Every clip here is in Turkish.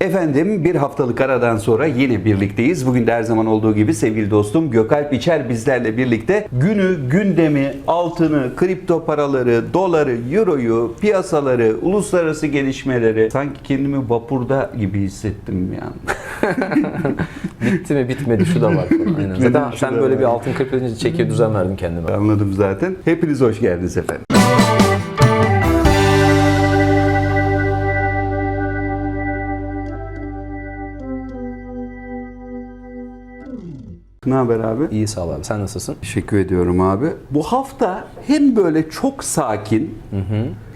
Efendim bir haftalık aradan sonra yine birlikteyiz. Bugün de her zaman olduğu gibi sevgili dostum Gökalp İçer bizlerle birlikte günü, gündemi, altını, kripto paraları, doları, euroyu, piyasaları, uluslararası gelişmeleri sanki kendimi vapurda gibi hissettim yani. Bitti mi bitmedi şu da var. Aynen. Bitmedi, Zaten sen böyle var. bir altın kırpınca çekiyor düzen verdim kendime. Anladım zaten. Hepiniz hoş geldiniz efendim. Ne haber abi? İyi sağ ol abi. Sen nasılsın? Teşekkür ediyorum abi. Bu hafta hem böyle çok sakin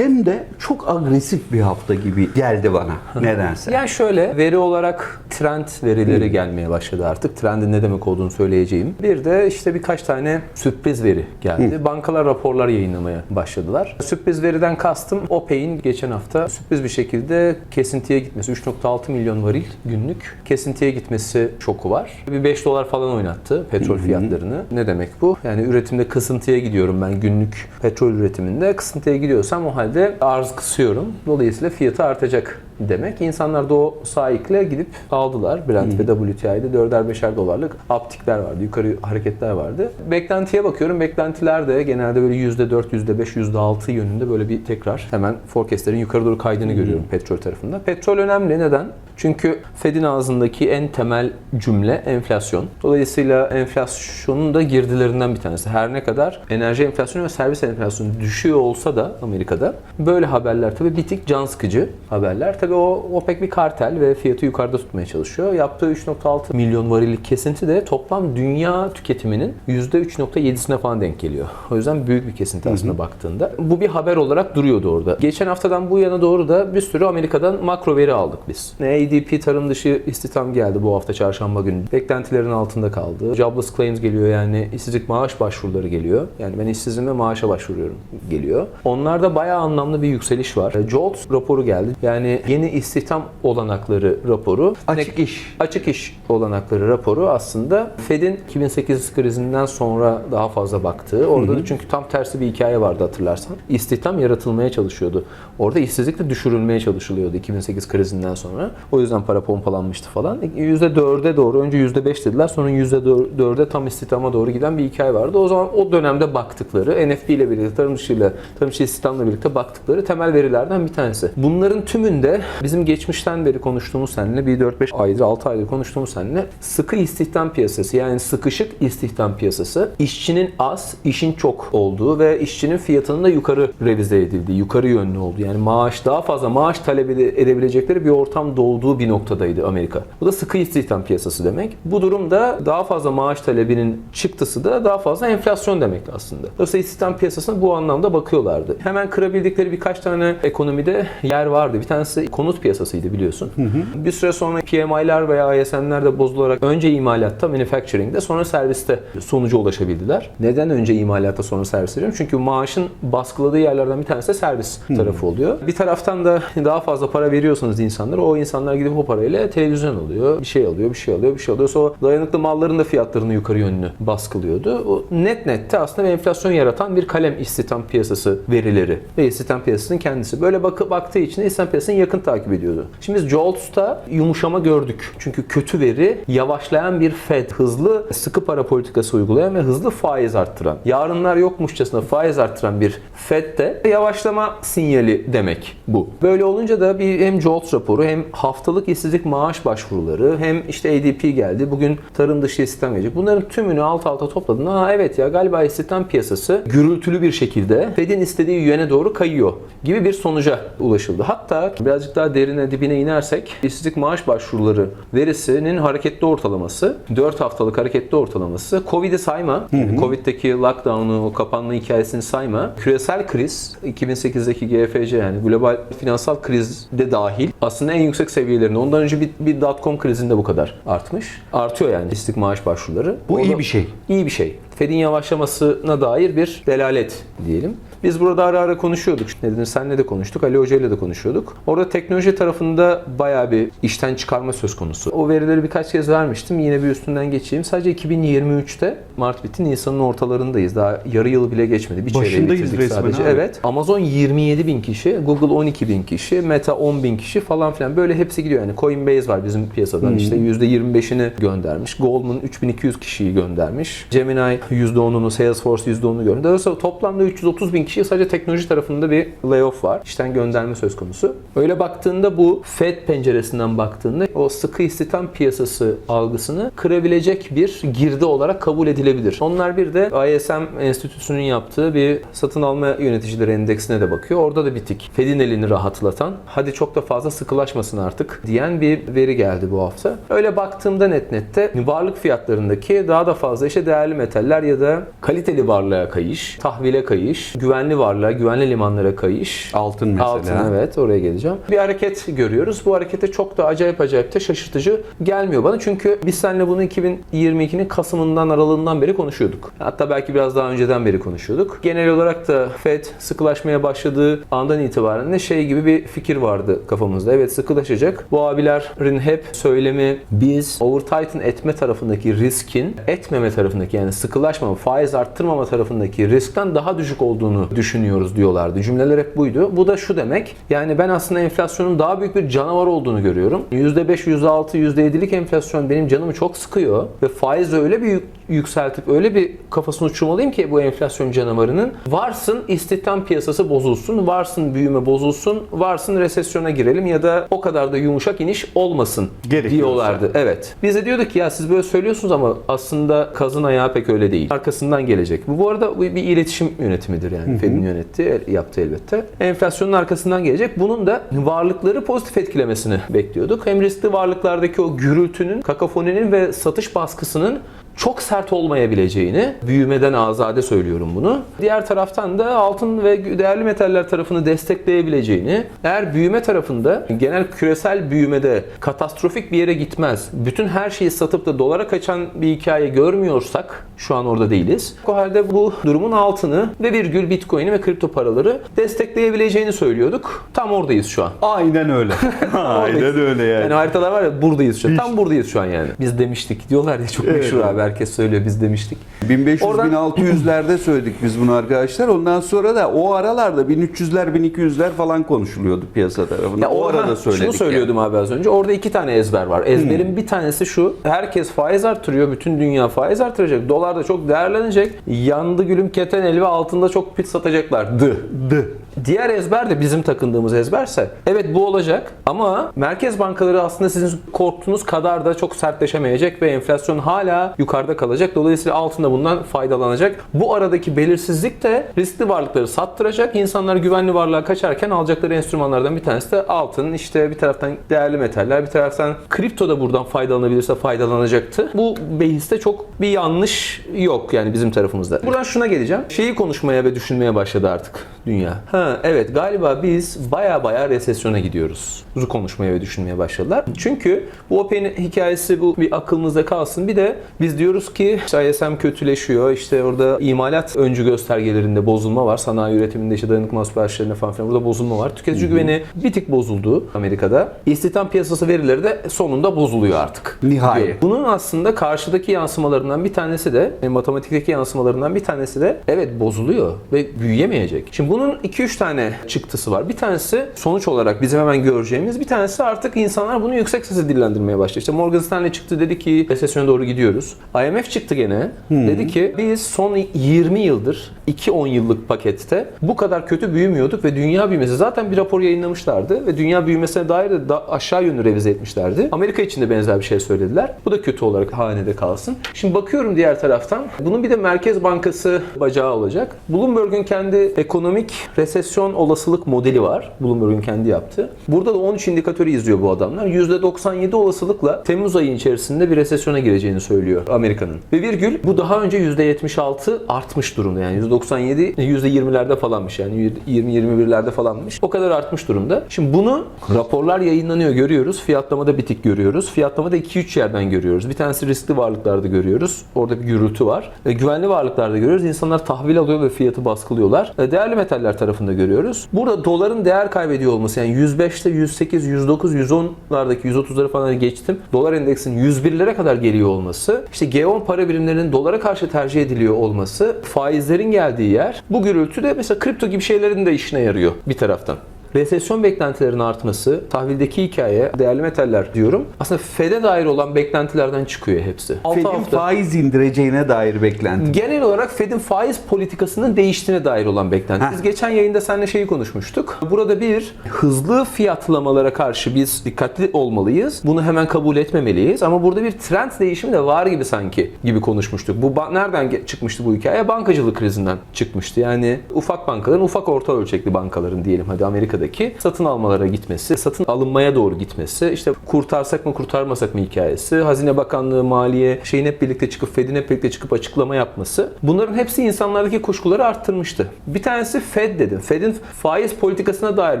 hem de çok agresif bir hafta gibi geldi bana nedense. Yani şöyle veri olarak trend verileri gelmeye başladı artık. Trendin ne demek olduğunu söyleyeceğim. Bir de işte birkaç tane sürpriz veri geldi. Bankalar raporlar yayınlamaya başladılar. Sürpriz veriden kastım OPEC'in geçen hafta sürpriz bir şekilde kesintiye gitmesi. 3.6 milyon varil günlük kesintiye gitmesi şoku var. Bir 5 dolar falan oynattı petrol fiyatlarını. Ne demek bu? Yani üretimde kısıntıya gidiyorum ben günlük petrol üretiminde. Kısıntıya gidiyorsam o halde arz kısıyorum. Dolayısıyla fiyatı artacak demek. İnsanlar da o sahikle gidip aldılar. Brent ve WTI'de 4'er 5'er dolarlık aptikler vardı. Yukarı hareketler vardı. Beklentiye bakıyorum. Beklentiler de genelde böyle %4, %5, %6 yönünde böyle bir tekrar hemen forecastlerin yukarı doğru kaydığını görüyorum petrol tarafında. Petrol önemli. Neden? Çünkü Fed'in ağzındaki en temel cümle enflasyon. Dolayısıyla enflasyonun da girdilerinden bir tanesi. Her ne kadar enerji enflasyonu ve servis enflasyonu düşüyor olsa da Amerika'da böyle haberler tabii bir tik can sıkıcı haberler. Tabii o OPEC bir kartel ve fiyatı yukarıda tutmaya çalışıyor. Yaptığı 3.6 milyon varillik kesinti de toplam dünya tüketiminin %3.7'sine falan denk geliyor. O yüzden büyük bir kesinti aslında baktığında. Bu bir haber olarak duruyordu orada. Geçen haftadan bu yana doğru da bir sürü Amerika'dan makro veri aldık biz. ADP tarım dışı istihdam geldi bu hafta çarşamba günü. Beklentilerin altında kaldı. Jobless claims geliyor yani işsizlik maaş başvuruları geliyor. Yani ben işsizim ve maaşa başvuruyorum geliyor. Onlarda bayağı anlamlı bir yükseliş var. JOLTS raporu geldi. Yani yeni istihdam olanakları raporu. Açık iş. Açık iş olanakları raporu aslında Fed'in 2008 krizinden sonra daha fazla baktığı. Orada da çünkü tam tersi bir hikaye vardı hatırlarsan. İstihdam yaratılmaya çalışıyordu. Orada işsizlik de düşürülmeye çalışılıyordu 2008 krizinden sonra. O yüzden para pompalanmıştı falan. %4'e doğru önce %5 dediler sonra %4'e tam istihdama doğru giden bir hikaye vardı. O zaman o dönemde baktıkları NFP ile birlikte tarım dışıyla tarım dışı istihdamla birlikte baktıkları temel verilerden bir tanesi. Bunların tümünde bizim geçmişten beri konuştuğumuz seninle bir 4-5 aydır 6 aydır konuştuğumuz seninle sıkı istihdam piyasası yani sıkışık istihdam piyasası işçinin az, işin çok olduğu ve işçinin fiyatının da yukarı revize edildiği, yukarı yönlü olduğu yani maaş daha fazla maaş talep ede- edebilecekleri bir ortamda olduğu bir noktadaydı Amerika. Bu da sıkı istihdam piyasası demek. Bu durumda daha fazla maaş talebinin çıktısı da daha fazla enflasyon demekti aslında. Dolayısıyla istihdam piyasasına bu anlamda bakıyorlardı. Hemen kırabildikleri birkaç tane ekonomide yer vardı. Bir tanesi konut piyasasıydı biliyorsun. Bir süre sonra PMI'ler veya ISM'ler de bozularak önce imalatta, manufacturing'de sonra serviste sonuca ulaşabildiler. Neden önce imalatta sonra servis diyorum? Çünkü maaşın baskıladığı yerlerden bir tanesi de servis tarafı oluyor. Bir taraftan da daha fazla para veriyorsanız insanlara o insanlar gidip o parayla televizyon alıyor, bir şey alıyor, bir şey alıyor, bir şey alıyor. Sonra dayanıklı malların da fiyatlarını yukarı yönlü baskılıyordu. O net nette aslında bir enflasyon yaratan bir kalem istihdam piyasası verileri ve istihdam piyasasının kendisi. Böyle bakı baktığı için istihdam piyasasını yakın takip ediyordu. Şimdi biz JOLTS'ta yumuşama gördük. Çünkü kötü veri yavaşlayan bir Fed, hızlı sıkı para politikası uygulayan ve hızlı faiz arttıran, yarınlar yokmuşçasına faiz arttıran bir Fed de yavaşlama sinyali demek bu. Böyle olunca da bir hem JOLTS raporu hem haftalık işsizlik maaş başvuruları hem işte ADP geldi. Bugün tarım dışı istihdam gelecek. Bunların tümünü alt alta topladığında Aa evet ya galiba istihdam piyasası gürültülü bir şekilde Fed'in istediği yöne doğru kayıyor gibi bir sonuca ulaşıldı. Hatta birazcık daha derine dibine inersek işsizlik maaş başvuruları verisinin hareketli ortalaması 4 haftalık hareketli ortalaması Covid'i sayma. Yani Covid'deki lockdown'u, kapanma hikayesini sayma. Küresel kriz 2008'deki GFC yani global finansal kriz de dahil aslında en yüksek seviyelerinde. Ondan önce bir, bir dot-com krizinde bu kadar artmış. Artıyor yani işsizlik maaş başvuruları. Bu O iyi bir şey. İyi bir şey. Fed'in yavaşlamasına dair bir delalet diyelim. Biz burada ara ara konuşuyorduk. Ne dedin? Senle de konuştuk. Ali Hoca ile de konuşuyorduk. Orada teknoloji tarafında bayağı bir işten çıkarma söz konusu. O verileri birkaç kez vermiştim. Yine bir üstünden geçeyim. Sadece 2023'te Mart bitti. Nisan'ın ortalarındayız. Daha yarı yılı bile geçmedi. Bir Başındayız resmen sadece. abi. Evet. Amazon 27 bin kişi, Google 12 bin kişi, Meta 10 bin kişi falan filan. Böyle hepsi gidiyor. Yani Coinbase var bizim piyasadan. işte %25'ini göndermiş. Goldman 3200 kişiyi göndermiş. Gemini %10'unu, Salesforce %10'unu göndermiş. Dolayısıyla toplamda 330 bin kişi sadece teknoloji tarafında bir layoff var. İşten gönderme söz konusu. Öyle baktığında bu Fed penceresinden baktığında o sıkı istihdam piyasası algısını kırabilecek bir girdi olarak kabul edilebilir. Onlar bir de ISM Enstitüsü'nün yaptığı bir satın alma yöneticileri endeksine de bakıyor. Orada da bir tik. Fed'in elini rahatlatan, hadi çok da fazla sıkılaşmasın artık diyen bir veri geldi bu hafta. Öyle baktığımda net nette varlık fiyatlarındaki daha da fazla işte değerli metaller ya da kaliteli varlığa kayış, tahvile kayış, güvenli varlığa, güvenli limanlara kayış, Altın mesela. Altın evet oraya geleceğim. Bir hareket görüyoruz. Bu harekete çok da acayip acayip de şaşırtıcı gelmiyor bana. Çünkü biz seninle bunu 2022'nin Kasım'ından aralığından beri konuşuyorduk. Hatta belki biraz daha önceden beri konuşuyorduk. Genel olarak da Fed sıkılaşmaya başladığı andan itibaren de şey gibi bir fikir vardı kafamızda. Evet sıkılaşacak. Bu abilerin hep söylemi biz over tighten etme tarafındaki riskin etmeme tarafındaki yani sıkılaşmama, faiz arttırmama tarafındaki riskten daha düşük olduğunu düşünüyoruz diyorlardı. Cümleler hep buydu. Bu da şu demek. Yani ben aslında enflasyonun daha büyük bir canavar olduğunu görüyorum. %5, %6, %7'lik enflasyon benim canımı çok sıkıyor ve faiz öyle bir yük- yükseltip öyle bir kafasını uçurmalıyım ki bu enflasyon canavarının varsın istihdam piyasası bozulsun, varsın büyüme bozulsun, varsın resesyona girelim ya da o kadar da yumuşak iniş olmasın Gerekiyorsa. diyorlardı. Evet. Biz de diyorduk ki ya siz böyle söylüyorsunuz ama aslında kazın ayağı pek öyle değil. Arkasından gelecek. Bu bu arada bir iletişim yönetimidir yani. Fed'in yönettiği, yaptığı elbette. Enflasyonun arkasından gelecek. Bunun da varlıkları pozitif etkilemesini bekliyorduk. Hem riskli varlıklardaki o gürültünün, kakafoninin ve satış baskısının çok sert olmayabileceğini, büyümeden azade söylüyorum bunu. Diğer taraftan da altın ve değerli metaller tarafını destekleyebileceğini, eğer büyüme tarafında genel küresel büyümede katastrofik bir yere gitmez, bütün her şeyi satıp da dolara kaçan bir hikaye görmüyorsak, şu an orada değiliz. O halde bu durumun altını ve virgül bitcoin'i ve kripto paraları destekleyebileceğini söylüyorduk. Tam oradayız şu an. Aynen öyle. Aynen öyle yani. Yani haritalar var ya buradayız şu an. Tam buradayız şu an yani. Biz demiştik diyorlar ya çok Evet. meşhur abi. Herkes söylüyor biz demiştik. 1500 Oradan- 1600'lerde söyledik biz bunu arkadaşlar. Ondan sonra da o aralarda 1300'ler 1200'ler falan konuşuluyordu piyasa tarafında. o orada- arada söyledik. Şunu söylüyordum abi az önce. Orada iki tane ezber var. Ezberin Hmm. bir tanesi şu. Herkes faiz artırıyor. Bütün dünya faiz artıracak. Dolar da çok değerlenecek. Yandı gülüm keten elvi altında çok pit satacaklar. Dı. Yani. Dı. Diğer ezber de bizim takındığımız ezberse evet bu olacak ama merkez bankaları aslında sizin korktuğunuz kadar da çok sertleşemeyecek ve enflasyon hala yukarıda kalacak. Dolayısıyla altında bundan faydalanacak. Bu aradaki belirsizlik de riskli varlıkları sattıracak. İnsanlar güvenli varlığa kaçarken alacakları enstrümanlardan bir tanesi de altın. İşte bir taraftan değerli metaller, bir taraftan kripto da buradan faydalanabilirse faydalanacaktı. Bu behiste çok bir yanlış yok yani bizim tarafımızda. Buradan şuna geleceğim. Şeyi konuşmaya ve düşünmeye başladı artık dünya. Ha evet galiba biz baya baya resesyona gidiyoruz. Zu konuşmaya ve düşünmeye başladılar. Çünkü bu Open hikayesi bu bir aklımızda kalsın. Bir de biz diyoruz ki işte ISM kötüleşiyor. İşte orada imalat öncü göstergelerinde bozulma var. Sanayi üretiminde işte dayanıklı siparişlerinde falan filan burada bozulma var. Tüketici güveni bir tık bozuldu Amerika'da. İstihdam piyasası verileri de sonunda bozuluyor artık. Nihayet. Diyor. Bunun aslında karşıdaki yansımalarından bir tanesi de e, matematikteki yansımalarından bir tanesi de evet bozuluyor ve büyüyemeyecek. Şimdi bunun 2-3 tane çıktısı var. Bir tanesi sonuç olarak bizim hemen göreceğimiz bir tanesi artık insanlar bunu yüksek sesle dillendirmeye başladı. İşte Morgan Stanley çıktı dedi ki resesyona doğru gidiyoruz. IMF çıktı gene. Dedi ki biz son 20 yıldır 2-10 yıllık pakette bu kadar kötü büyümüyorduk ve dünya büyümesi zaten bir rapor yayınlamışlardı ve dünya büyümesine dair de da aşağı yönlü revize etmişlerdi. Amerika için de benzer bir şey söylediler. Bu da kötü olarak hanede kalsın. Şimdi bakıyorum diğer taraftan. Bunun bir de Merkez Bankası bacağı olacak. Bloomberg'un kendi ekonomik resesyon resesyon olasılık modeli var. Bloomberg'un kendi yaptığı. Burada da 13 indikatörü izliyor bu adamlar. %97 olasılıkla Temmuz ayı içerisinde bir resesyona gireceğini söylüyor Amerika'nın. Ve virgül bu daha önce %76 artmış durumda. Yani %97 %20'lerde falanmış. Yani 20-21'lerde falanmış. O kadar artmış durumda. Şimdi bunu raporlar yayınlanıyor görüyoruz. Fiyatlamada bitik görüyoruz. Fiyatlamada 2-3 yerden görüyoruz. Bir tanesi riskli varlıklarda görüyoruz. Orada bir gürültü var. E, güvenli varlıklarda görüyoruz. İnsanlar tahvil alıyor ve fiyatı baskılıyorlar. E, değerli metaller tarafında görüyoruz. Burada doların değer kaybediyor olması yani 105'te 108, 109, 110'lardaki 130'ları falan geçtim. Dolar endeksinin 101'lere kadar geliyor olması. işte G10 para birimlerinin dolara karşı tercih ediliyor olması. Faizlerin geldiği yer. Bu gürültü de mesela kripto gibi şeylerin de işine yarıyor bir taraftan. Resesyon beklentilerinin artması, tahvildeki hikaye, değerli metaller diyorum. Aslında FED'e dair olan beklentilerden çıkıyor hepsi. Fed'in hafta- faiz indireceğine dair beklenti. Genel olarak Fed'in faiz politikasının değiştiğine dair olan beklenti. Heh. Biz geçen yayında seninle şeyi konuşmuştuk. Burada bir hızlı fiyatlamalara karşı biz dikkatli olmalıyız. Bunu hemen kabul etmemeliyiz. Ama burada bir trend değişimi de var gibi sanki gibi konuşmuştuk. Bu nereden çıkmıştı bu hikaye? Bankacılık krizinden çıkmıştı. Yani ufak bankaların, ufak orta ölçekli bankaların diyelim hadi Amerika'daki satın almalara gitmesi, satın alınmaya doğru gitmesi, işte kurtarsak mı kurtarmasak mı hikayesi, Hazine Bakanlığı, Maliye şeyin hep birlikte çıkıp Fed'in hep birlikte çıkıp açıklama yapması. Bunların hepsi insanlardaki kuşkuları arttırmıştı. Bir tanesi Fed dedim. Fed'in faiz politikasına dair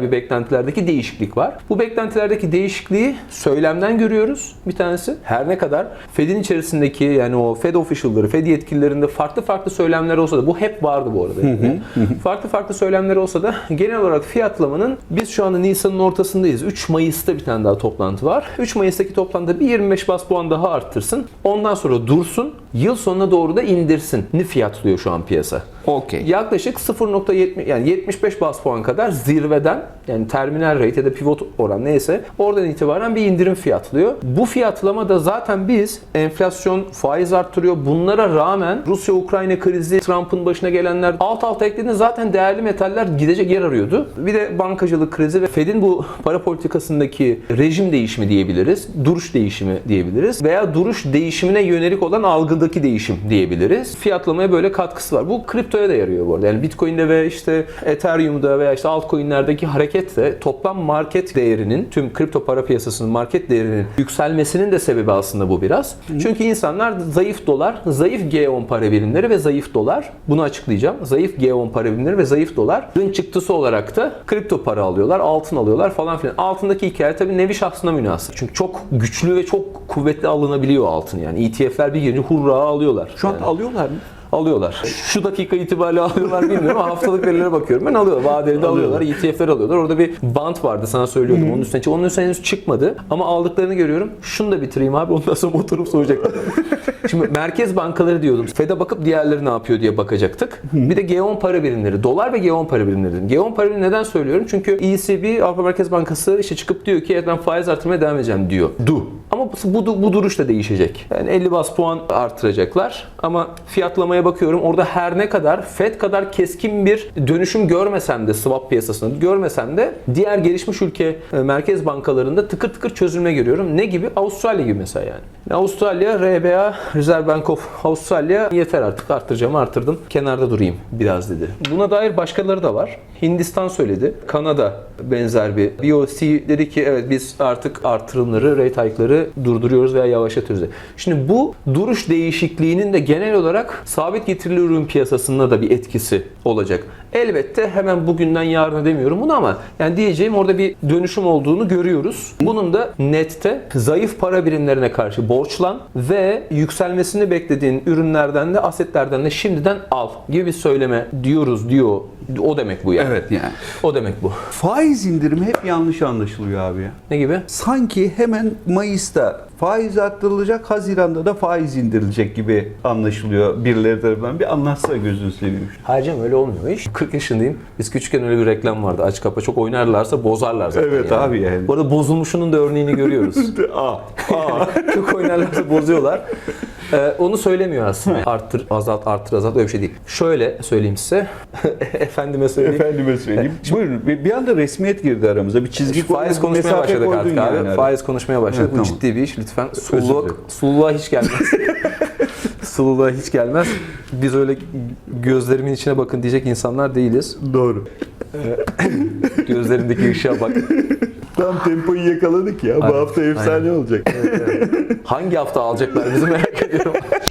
bir beklentilerdeki değişiklik var. Bu beklentilerdeki değişikliği söylemden görüyoruz bir tanesi. Her ne kadar Fed'in içerisindeki yani o Fed official'ları, Fed yetkililerinde farklı farklı söylemler olsa da bu hep vardı bu arada. Yani. farklı farklı söylemler olsa da genel olarak fiyatlamanın biz şu anda Nisan'ın ortasındayız. 3 Mayıs'ta bir tane daha toplantı var. 3 Mayıs'taki toplantıda bir 25 bas puan daha arttırsın. Ondan sonra dursun. Yıl sonuna doğru da indirsin. Ni fiyatlıyor şu an piyasa. Okey. Yaklaşık 0.70 yani 75 bas puan kadar zirveden yani terminal rate ya da pivot oran neyse oradan itibaren bir indirim fiyatlıyor. Bu fiyatlama da zaten biz enflasyon faiz arttırıyor. Bunlara rağmen Rusya Ukrayna krizi Trump'ın başına gelenler alt alta eklediğinde zaten değerli metaller gidecek yer arıyordu. Bir de bankacılık krizi ve Fed'in bu para politikasındaki rejim değişimi diyebiliriz. Duruş değişimi diyebiliriz. Veya duruş değişimine yönelik olan algıdaki değişim diyebiliriz. Fiyatlamaya böyle katkısı var. Bu kriptoya da yarıyor bu arada. Yani Bitcoin'de ve işte Ethereum'da veya işte altcoin'lerdeki hareket de toplam market değerinin tüm kripto para piyasasının market değerinin yükselmesinin de sebebi aslında bu biraz. Çünkü insanlar zayıf dolar, zayıf G10 para birimleri ve zayıf dolar. Bunu açıklayacağım. Zayıf G10 para birimleri ve zayıf doların çıktısı olarak da kripto para alıyorlar, altın alıyorlar falan filan. Altındaki hikaye tabii nevi şahsına münasır. Çünkü çok güçlü ve çok kuvvetli alınabiliyor altın yani. ETF'ler bir girince hurra alıyorlar. Şu an Yani alıyorlar mı? alıyorlar. Şu dakika itibariyle alıyorlar bilmiyorum ama haftalık verilere bakıyorum. Ben alıyorlar. Vadeli de alıyorlar. ETF'ler alıyorlar. Orada bir bant vardı sana söylüyordum. Onun üstüne çık- Onun üstüne henüz çıkmadı. Ama aldıklarını görüyorum. Şunu da bitireyim abi. Ondan sonra motorum soğuyacak. Şimdi merkez bankaları diyordum. Fed'e bakıp diğerleri ne yapıyor diye bakacaktık. Bir de G10 para birimleri. Dolar ve G10 para birimleri dedim. G10 para birimleri neden söylüyorum? Çünkü ECB, Avrupa Merkez Bankası işte çıkıp diyor ki evet ben faiz artırmaya devam edeceğim diyor. Du. Ama bu, bu, duruş da değişecek. Yani 50 bas puan artıracaklar. Ama fiyatlamaya bakıyorum. Orada her ne kadar Fed kadar keskin bir dönüşüm görmesem de swap piyasasında görmesem de diğer gelişmiş ülke e, merkez bankalarında tıkır tıkır çözülme görüyorum. Ne gibi? Avustralya gibi mesela yani. Avustralya, RBA, Reserve Bank of Australia yeter artık arttıracağım artırdım. Kenarda durayım biraz dedi. Buna dair başkaları da var. Hindistan söyledi. Kanada benzer bir. BOC dedi ki evet biz artık artırımları, rate hike'ları durduruyoruz veya yavaşlatıyoruz. dedi. Şimdi bu duruş değişikliğinin de genel olarak sabit getirili ürün piyasasında da bir etkisi olacak. Elbette hemen bugünden yarına demiyorum bunu ama yani diyeceğim orada bir dönüşüm olduğunu görüyoruz. Bunun da nette zayıf para birimlerine karşı borçlan ve yükselmesini beklediğin ürünlerden de asetlerden de şimdiden al gibi bir söyleme diyoruz diyor. O demek bu yani. Evet yani. O demek bu. Faiz indirimi hep yanlış anlaşılıyor abi ya. Ne gibi? Sanki hemen Mayıs'ta faiz arttırılacak, Haziran'da da faiz indirilecek gibi anlaşılıyor birileri tarafından. Bir anlatsa gözünü seveyim. Hayır canım öyle olmuyor iş. 40 yaşındayım. Biz küçükken öyle bir reklam vardı. Aç kapa çok oynarlarsa bozarlar zaten. Evet abi yani. Bu arada bozulmuşunun da örneğini görüyoruz. Aa, aa. çok oynarlarsa bozuyorlar. Ee, onu söylemiyor aslında. Arttır, azalt, arttır, azalt öyle bir şey değil. Şöyle söyleyeyim size. Efendime söyleyeyim. Efendime söyleyeyim. Buyurun. Bir, anda resmiyet girdi aramıza. Bir çizgi Faiz koydun, konuşmaya mesafe başladık artık abi. yani. Faiz konuşmaya başladık. Evet, Bu tamam. ciddi bir iş. Lütfen sululuk, sululuğa hiç gelmez. sululuğa hiç gelmez. Biz öyle gözlerimin içine bakın diyecek insanlar değiliz. Doğru. Gözlerindeki ışığa bak. Tam tempoyu yakaladık ya. Bu hafta efsane olacak. Hangi hafta alacaklar bizi merak ediyorum.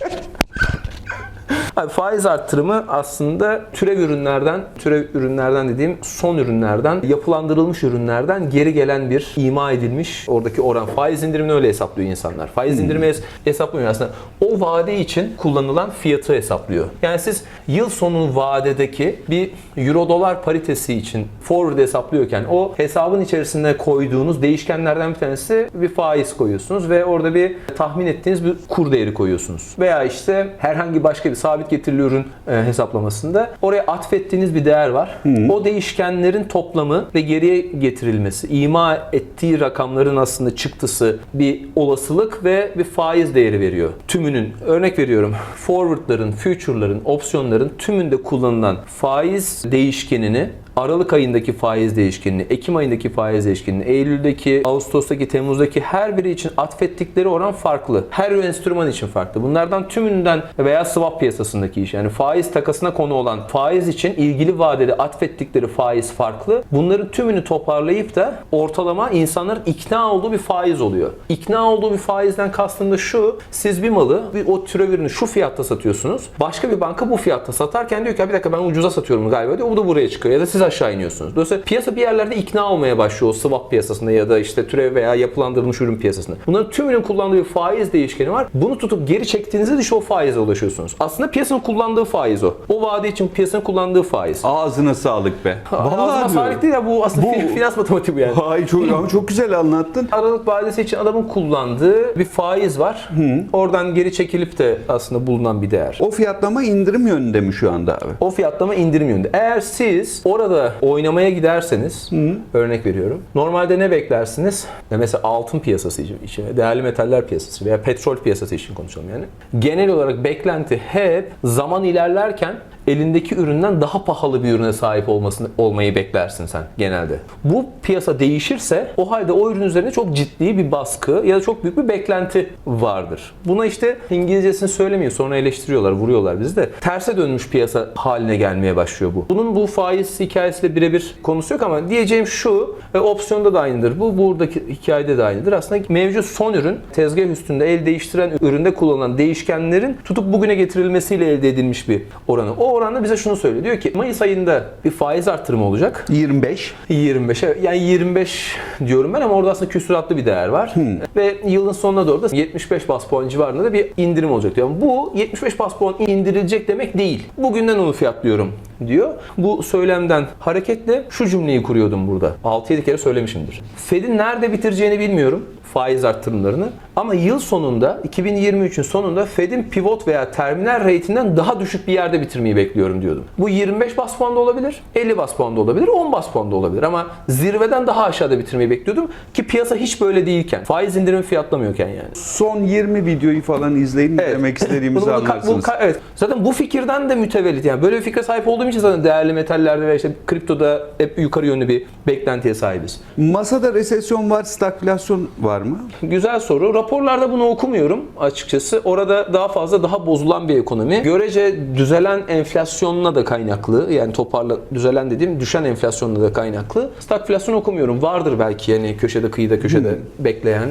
Abi faiz arttırımı aslında türev ürünlerden, türev ürünlerden dediğim son ürünlerden, yapılandırılmış ürünlerden geri gelen bir ima edilmiş oradaki oran. Faiz indirimini öyle hesaplıyor insanlar. Faiz indirimi hes- hesaplamıyor aslında. O vade için kullanılan fiyatı hesaplıyor. Yani siz yıl sonu vadedeki bir euro dolar paritesi için forward hesaplıyorken o hesabın içerisine koyduğunuz değişkenlerden bir tanesi bir faiz koyuyorsunuz ve orada bir tahmin ettiğiniz bir kur değeri koyuyorsunuz. Veya işte herhangi başka bir sabit getirili ürün e, hesaplamasında oraya atfettiğiniz bir değer var. O değişkenlerin toplamı ve geriye getirilmesi, ima ettiği rakamların aslında çıktısı bir olasılık ve bir faiz değeri veriyor. Tümünün örnek veriyorum. Forward'ların, future'ların, opsiyonların tümünde kullanılan faiz değişkenini Aralık ayındaki faiz değişkenini, Ekim ayındaki faiz değişkenini, Eylül'deki, Ağustos'taki, Temmuz'daki her biri için atfettikleri oran farklı. Her enstrüman için farklı. Bunlardan tümünden veya swap piyasasındaki iş yani faiz takasına konu olan faiz için ilgili vadede atfettikleri faiz farklı. Bunların tümünü toparlayıp da ortalama insanların ikna olduğu bir faiz oluyor. İkna olduğu bir faizden kastım da şu. Siz bir malı bir o türev ürünü şu fiyatta satıyorsunuz. Başka bir banka bu fiyatta satarken diyor ki "Ya bir dakika ben ucuza satıyorum galiba diyor. O da buraya çıkıyor ya da siz aşağı iniyorsunuz. Dolayısıyla piyasa bir yerlerde ikna olmaya başlıyor o swap piyasasında ya da işte türev veya yapılandırılmış ürün piyasasında. Bunların tümünün kullandığı bir faiz değişkeni var. Bunu tutup geri çektiğinizde de işte o faize ulaşıyorsunuz. Aslında piyasanın kullandığı faiz o. O vade için piyasanın kullandığı faiz. Ağzına sağlık be. Ağzına diyorum. sağlık değil ya bu aslında Bu- fin- finans matematiği bu yani. Ay çok, ama çok güzel anlattın. Aralık vadesi için adamın kullandığı bir faiz var. Oradan geri çekilip de aslında bulunan bir değer. O fiyatlama indirim yönünde mi şu anda abi? O fiyatlama indirim yönünde. Eğer siz orada oynamaya giderseniz, örnek veriyorum. Normalde ne beklersiniz? Ya mesela altın piyasası için, değerli metaller piyasası veya petrol piyasası için konuşalım yani. Genel olarak beklenti hep zaman ilerlerken elindeki üründen daha pahalı bir ürüne sahip olmasını olmayı beklersin sen genelde. Bu piyasa değişirse o halde o ürün üzerine çok ciddi bir baskı ya da çok büyük bir beklenti vardır. Buna işte İngilizcesini söylemiyor sonra eleştiriyorlar, vuruyorlar bizi de. Terse dönmüş piyasa haline gelmeye başlıyor bu. Bunun bu faiz hikayesiyle birebir konusu yok ama diyeceğim şu, e, opsiyonda da aynıdır. Bu buradaki hikayede de aynıdır. Aslında mevcut son ürün tezgah üstünde el değiştiren üründe kullanılan değişkenlerin tutup bugüne getirilmesiyle elde edilmiş bir oranı. O oranda bize şunu söylüyor. Diyor ki Mayıs ayında bir faiz artırımı olacak. 25. 25 evet. yani 25 diyorum ben ama orada aslında küsuratlı bir değer var. Ve yılın sonuna doğru da 75 bas puan civarında da bir indirim olacak diyor. Ama bu 75 bas puan indirilecek demek değil. Bugünden onu fiyatlıyorum diyor. Bu söylemden hareketle şu cümleyi kuruyordum burada. 6-7 kere söylemişimdir. Fed'in nerede bitireceğini bilmiyorum faiz arttırımlarını. Ama yıl sonunda 2023'ün sonunda Fed'in pivot veya terminal rate'inden daha düşük bir yerde bitirmeyi bekliyorum diyordum. Bu 25 bas puan da olabilir, 50 bas puan da olabilir, 10 bas puan da olabilir ama zirveden daha aşağıda bitirmeyi bekliyordum ki piyasa hiç böyle değilken, faiz indirimi fiyatlamıyorken yani. Son 20 videoyu falan izleyin Evet. demek istediğimizi Bunu- anlarsınız. bu evet. Zaten bu fikirden de mütevellit yani böyle bir fikre sahip olduğum için zaten değerli metallerde ve işte kriptoda hep yukarı yönlü bir beklentiye sahibiz. Masada resesyon var, stagflasyon var mı? Güzel soru. Raporlarda bunu okumuyorum açıkçası. Orada daha fazla daha bozulan bir ekonomi. Görece düzelen enflasyonla da kaynaklı. Yani toparla düzelen dediğim düşen enflasyonla da kaynaklı. Stagflasyon okumuyorum. Vardır belki yani köşede kıyıda köşede bekleyen.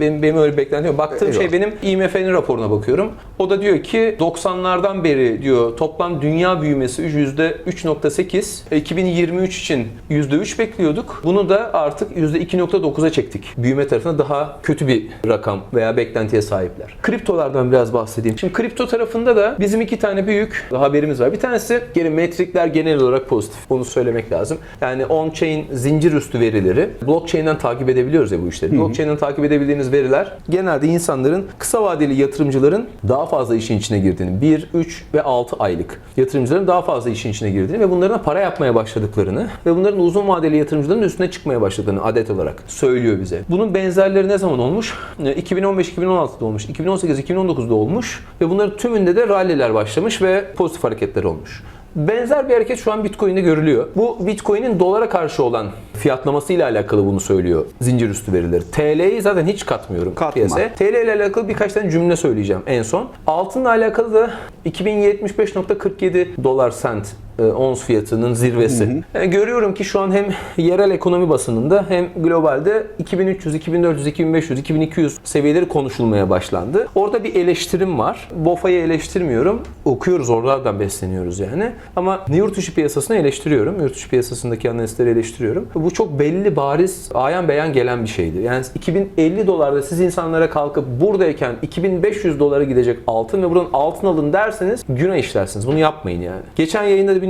Benim, benim öyle yok. Baktığım şey benim IMF'nin raporuna bakıyorum. O da diyor ki 90'lardan beri diyor toplam dünya büyümesi %3.8. 2023 için %3 bekliyorduk. Bunu da artık %2.9'a çektik. Büyüme tarafında daha kötü bir rakam veya beklentiye sahipler. Kriptolardan biraz bahsedeyim. Şimdi kripto tarafında da bizim iki tane büyük haberimiz var. Bir tanesi gene metrikler genel olarak pozitif. Bunu söylemek lazım. Yani on-chain zincir üstü verileri blockchain'den takip edebiliyoruz ya bu işleri. Blockchain'den takip edebildiğiniz veriler genelde insanların kısa vadeli yatırımcıların daha fazla işin içine girdiğini, 1, 3 ve 6 aylık yatırımcıların daha fazla işin içine girdiğini ve bunların para yapmaya başladıklarını ve bunların uzun vadeli yatırımcıların üstüne çıkmaya başladığını adet olarak söylüyor bize. Bunun benzerleri ne zaman olmuş? E, 2015-2016'da olmuş, 2018-2019'da olmuş ve bunların tümünde de ralliler başlamış ve pozitif hareketler olmuş. Benzer bir hareket şu an Bitcoin'de görülüyor. Bu Bitcoin'in dolara karşı olan fiyatlaması ile alakalı bunu söylüyor zincir üstü verileri. TL'yi zaten hiç katmıyorum Katma. piyasaya. TL ile alakalı birkaç tane cümle söyleyeceğim en son. Altınla alakalı da 2075.47 dolar sent ons fiyatının zirvesi. Yani görüyorum ki şu an hem yerel ekonomi basınında hem globalde 2300, 2400, 2500, 2200 seviyeleri konuşulmaya başlandı. Orada bir eleştirim var. BOFA'yı eleştirmiyorum. Okuyoruz oralardan besleniyoruz yani. Ama yurt dışı piyasasını eleştiriyorum. Yurt dışı piyasasındaki analistleri eleştiriyorum. Bu çok belli, bariz, ayan beyan gelen bir şeydi. Yani 2050 dolarda siz insanlara kalkıp buradayken 2500 dolara gidecek altın ve buradan altın alın derseniz günah işlersiniz. Bunu yapmayın yani. Geçen yayında da 1970 bir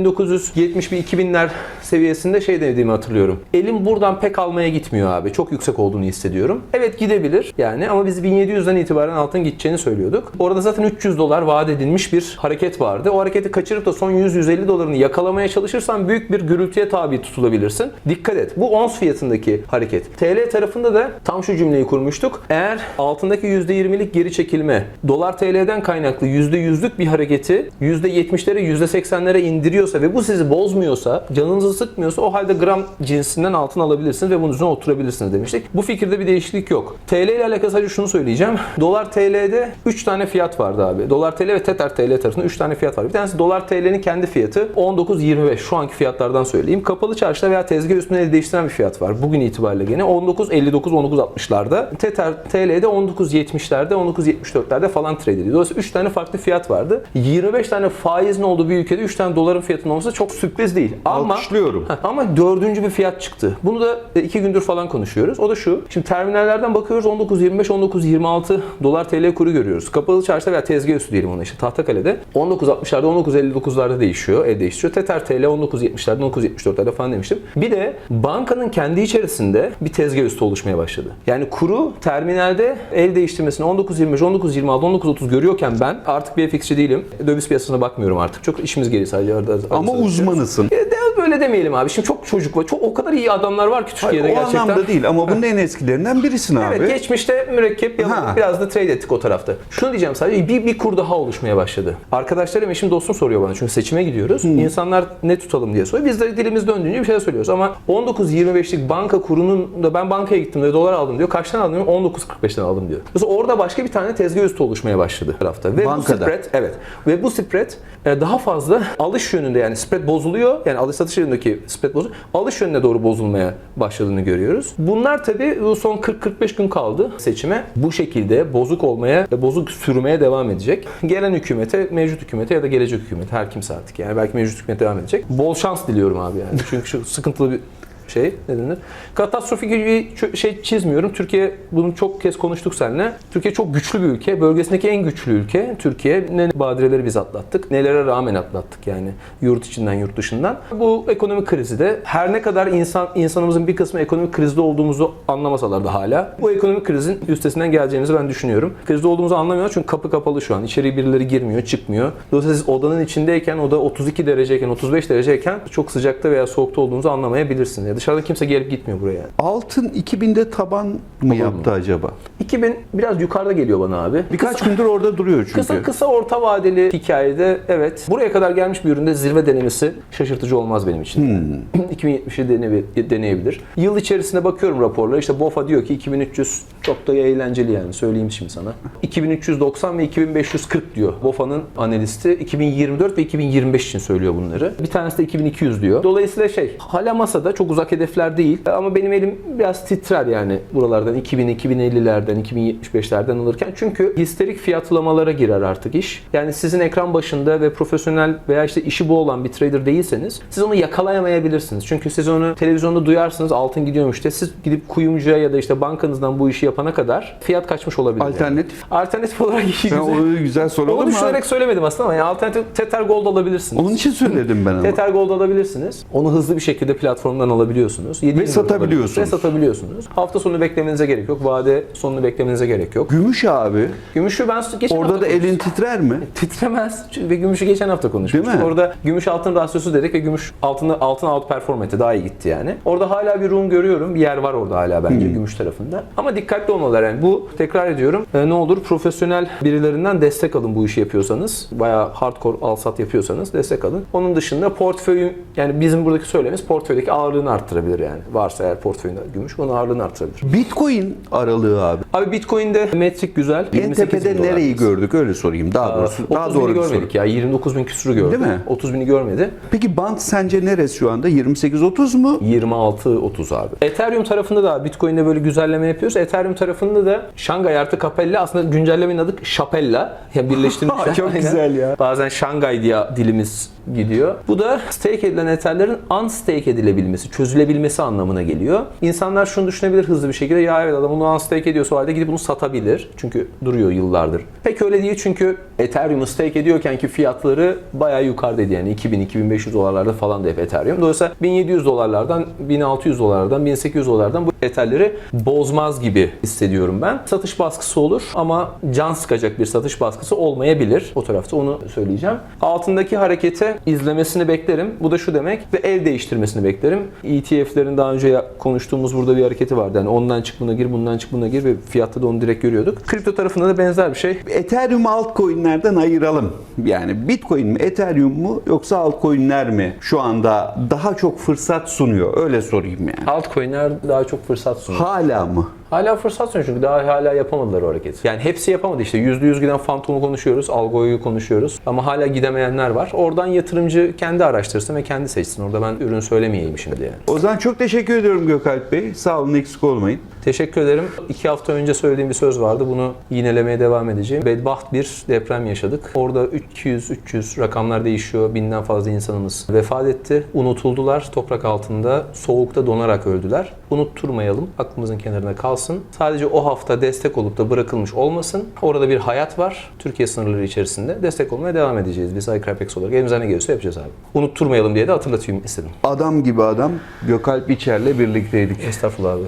2000'ler seviyesinde şey dediğimi hatırlıyorum. Elim buradan pek almaya gitmiyor abi. Çok yüksek olduğunu hissediyorum. Evet gidebilir yani ama biz 1700'den itibaren altın gideceğini söylüyorduk. Orada zaten 300 dolar vaat edilmiş bir hareket vardı. O hareketi kaçırıp da son 100-150 dolarını yakalamaya çalışırsan büyük bir gürültüye tabi tutulabilirsin. Dikkat et. Bu ons fiyatındaki hareket. TL tarafında da tam şu cümleyi kurmuştuk. Eğer altındaki %20'lik geri çekilme dolar TL'den kaynaklı %100'lük bir hareketi %70'lere %80'lere indiriyorsa ve bu sizi bozmuyorsa, canınızı sıkmıyorsa o halde gram cinsinden altın alabilirsiniz ve bunun üzerine oturabilirsiniz demiştik. Bu fikirde bir değişiklik yok. TL ile alakalı sadece şunu söyleyeceğim. Dolar TL'de 3 tane fiyat vardı abi. Dolar TL ve Tether TL tarafında 3 tane fiyat var. Bir tanesi dolar TL'nin kendi fiyatı 19.25 şu anki fiyatlardan söyleyeyim. Kapalı çarşıda veya tezgah üstünde el değiştiren bir fiyat var. Bugün itibariyle gene 19.59 19.60'larda. Tether TL'de 19.70'lerde 19.74'lerde falan trade ediyor. Dolayısıyla 3 tane farklı fiyat vardı. 25 tane faizin olduğu bir ülkede 3 tane doların fiyatının olması çok sürpriz değil. Ama Alkışlıyorum. Heh, Ama dördüncü bir fiyat çıktı. Bunu da e, iki gündür falan konuşuyoruz. O da şu. Şimdi terminallerden bakıyoruz 19.25, 19.26 dolar TL kuru görüyoruz. Kapalı çarşıda veya tezgah üstü diyelim ona işte Tahtakale'de 19.60'larda 19.59'larda değişiyor. El değiştiriyor. Tether TL 19.70'lerde 19.74'lerde falan demiştim. Bir de bankanın kendi içerisinde bir tezgah üstü oluşmaya başladı. Yani kuru terminalde el değiştirmesini 19.25, 19.26, 19.30 görüyorken ben artık bir FX'ci değilim. Döviz piyasasına bakmıyorum artık. Çok işimiz geliyor sadece. Arada, arada Ama uzmanısın. e, de böyle demeyelim abi. Şimdi çok çocuk var. Çok o kadar iyi adamlar var ki Hayır, Türkiye'de o gerçekten. anlamda değil ama bunun en eskilerinden birisin abi. Evet geçmişte mürekkep yaladık biraz da trade ettik o tarafta. Şunu diyeceğim sadece bir, bir kur daha oluşmaya başladı. Arkadaşlarım eşim dostum soruyor bana çünkü seçime gidiyoruz. İnsanlar ne tutalım diye soruyor. Biz de dilimiz döndüğünce bir şeyler söylüyoruz ama 19.25'lik banka kurunun da ben bankaya gittim de dolar aldım diyor. Kaçtan aldım diyor? 19.45'ten aldım diyor. Mesela orada başka bir tane tezgah üstü oluşmaya başladı tarafta. Ve Bankada. bu spread evet. Ve bu spread e, daha fazla alış yönünde yani spread bozuluyor. Yani alış satış yönündeki spread bozuluyor. Alış yönüne doğru bozulmaya başladığını görüyoruz. Bunlar tabii bu son 40-45 gün kaldı seçime. Bu şekilde bozuk olmaya ve bozuk sürmeye devam edecek. Gelen hükümete, mevcut hükümete ya da gelecek hükümete her kimse artık yani belki mevcut hükümete devam edecek. Bol şans diliyorum abi yani. Çünkü şu sıkıntılı bir şey ne denir? Katastrofik bir şey çizmiyorum. Türkiye bunu çok kez konuştuk seninle. Türkiye çok güçlü bir ülke. Bölgesindeki en güçlü ülke. Türkiye ne badireleri biz atlattık. Nelere rağmen atlattık yani yurt içinden yurt dışından. Bu ekonomik krizi de her ne kadar insan insanımızın bir kısmı ekonomik krizde olduğumuzu anlamasalar da hala bu ekonomik krizin üstesinden geleceğimizi ben düşünüyorum. Krizde olduğumuzu anlamıyorlar çünkü kapı kapalı şu an. İçeri birileri girmiyor, çıkmıyor. Dolayısıyla siz odanın içindeyken oda 32 dereceyken, 35 dereceyken çok sıcakta veya soğukta olduğunuzu anlamayabilirsiniz. Ya dışarıda kimse gelip gitmiyor buraya. Altın 2000'de taban mı yaptı acaba? 2000 biraz yukarıda geliyor bana abi. Birkaç gündür orada duruyor çünkü. Kısa kısa orta vadeli hikayede evet buraya kadar gelmiş bir üründe zirve denemesi şaşırtıcı olmaz benim için. Hmm. 2070'i dene- deneyebilir. Yıl içerisinde bakıyorum raporlara işte BOFA diyor ki 2300 çok da eğlenceli yani söyleyeyim şimdi sana. 2390 ve 2540 diyor. BOFA'nın analisti 2024 ve 2025 için söylüyor bunları. Bir tanesi de 2200 diyor. Dolayısıyla şey hala masada çok uzak hedefler değil ama benim elim biraz titrer yani buralardan 2000 2050'lerden 2075'lerden alırken çünkü histerik fiyatlamalara girer artık iş. Yani sizin ekran başında ve profesyonel veya işte işi bu olan bir trader değilseniz siz onu yakalayamayabilirsiniz. Çünkü siz onu televizyonda duyarsınız altın gidiyormuş diye siz gidip kuyumcuya ya da işte bankanızdan bu işi yapana kadar fiyat kaçmış olabilir. yani. Alternatif. Alternatif olarak işi güzel. onu güzel soralım Onu düşünerek söylemedim aslında ama yani alternatif Tether Gold alabilirsiniz. Onun için söyledim ben ama. Tether Gold alabilirsiniz. Onu hızlı bir şekilde platformdan alabiliyorsunuz. 7 Ve satabiliyorsunuz. Ve satabiliyorsunuz. Hafta sonu beklemenize gerek yok. Vade sonunu beklemenize gerek yok. Gümüş abi. Gümüşü ben geçen Orada hafta da elin titrer mi? titremez. Çünkü- Ve gümüşü geçen hafta konuşmuştuk. Değil mi? Orada gümüş altın rasyosu dedik ve gümüş altını altın out perform etti. Daha iyi gitti yani. Orada hala bir room görüyorum. Bir yer var orada hala bence Hmm. gümüş tarafında. Ama dikkatli olmalılar yani. Bu tekrar ediyorum. e, ne olur profesyonel birilerinden destek alın bu işi yapıyorsanız. Bayağı hardcore al sat yapıyorsanız destek alın. Onun dışında portföyün yani bizim buradaki söylemimiz portföydeki ağırlığını arttırabilir yani. Varsa eğer portföyünde gümüş onun ağırlığını arttırabilir. Bitcoin aralığı abi. Abi Bitcoin'de metrik güzel. En 28 bin tepede nereyi gördük öyle sorayım. Daha doğrusu daha 30 bini doğru bir soru. görmedik ya. 29 bin küsürü gördü. Değil mi? 30 bini görmedi. Peki band sence neresi şu anda? 28-30 mu? 26-30 abi. Ethereum tarafında da Bitcoin'de böyle güzelleme yapıyoruz. Ethereum tarafında da Şangay artı Capella aslında güncellemenin adı Şapella. Yani birleştirmişler. Çok güzel ya. Bazen Şangay diye dilimiz gidiyor. Bu da stake edilen Ether'lerin unstake edilebilmesi, çözülebilmesi anlamına geliyor. İnsanlar şunu düşünebilir hızlı bir şekilde. Ya evet adam bunu unstake ediyorsa o halde gidip bunu satabilir. Çünkü duruyor yıllardır. Pek öyle değil çünkü Ethereum'u stake ediyorken ki fiyatları bayağı yukarıdaydı yani 2000-2500 dolarlarda falan da hep Ethereum. Dolayısıyla 1700 dolarlardan, 1600 dolarlardan, 1800 dolarlardan bu Ether'leri bozmaz gibi hissediyorum ben. Satış baskısı olur ama can sıkacak bir satış baskısı olmayabilir. O tarafta onu söyleyeceğim. Altındaki harekete izlemesini beklerim. Bu da şu demek ve el değiştirmesini beklerim. ETF'lerin daha önce konuştuğumuz burada bir hareketi vardı. Yani ondan çık buna gir, bundan çık buna gir ve fiyatta da onu direkt görüyorduk. Kripto tarafında da benzer bir şey. Ethereum altcoin'lerden ayıralım. Yani Bitcoin mi, Ethereum mu yoksa altcoin'ler mi şu anda daha çok fırsat sunuyor? Öyle sorayım yani. Altcoin'ler daha çok fırsat sunuyor. Hala mı? Hala fırsat sunuyor çünkü daha hala yapamadılar o hareketi. Yani hepsi yapamadı işte. %100 giden Phantom'u konuşuyoruz, Algo'yu konuşuyoruz. Ama hala gidemeyenler var. Oradan yatırımcı kendi araştırsın ve kendi seçsin. Orada ben ürün söylemeyeyim şimdi yani. O zaman çok teşekkür ediyorum Gökalp Bey. Sağ olun eksik olmayın. Teşekkür ederim. İki hafta önce söylediğim bir söz vardı. Bunu yinelemeye devam edeceğim. Bedbaht bir deprem yaşadık. Orada 200-300 rakamlar değişiyor. Binden fazla insanımız vefat etti. Unutuldular. Toprak altında soğukta donarak öldüler. Unutturmayalım. Aklımızın kenarına kalsın. Sadece o hafta destek olup da bırakılmış olmasın. Orada bir hayat var. Türkiye sınırları içerisinde. Destek olmaya devam edeceğiz. Biz iCrapex olarak elimizden ne geliyorsa yapacağız abi. Unutturmayalım diye de hatırlatayım istedim. Adam gibi adam Gökalp İçer'le birlikteydik. Estağfurullah abi.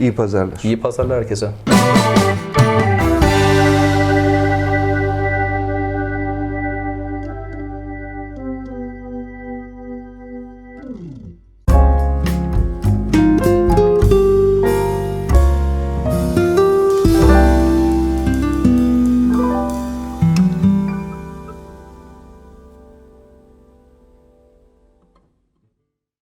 İyi pazarlar. İyi pazarlar herkese.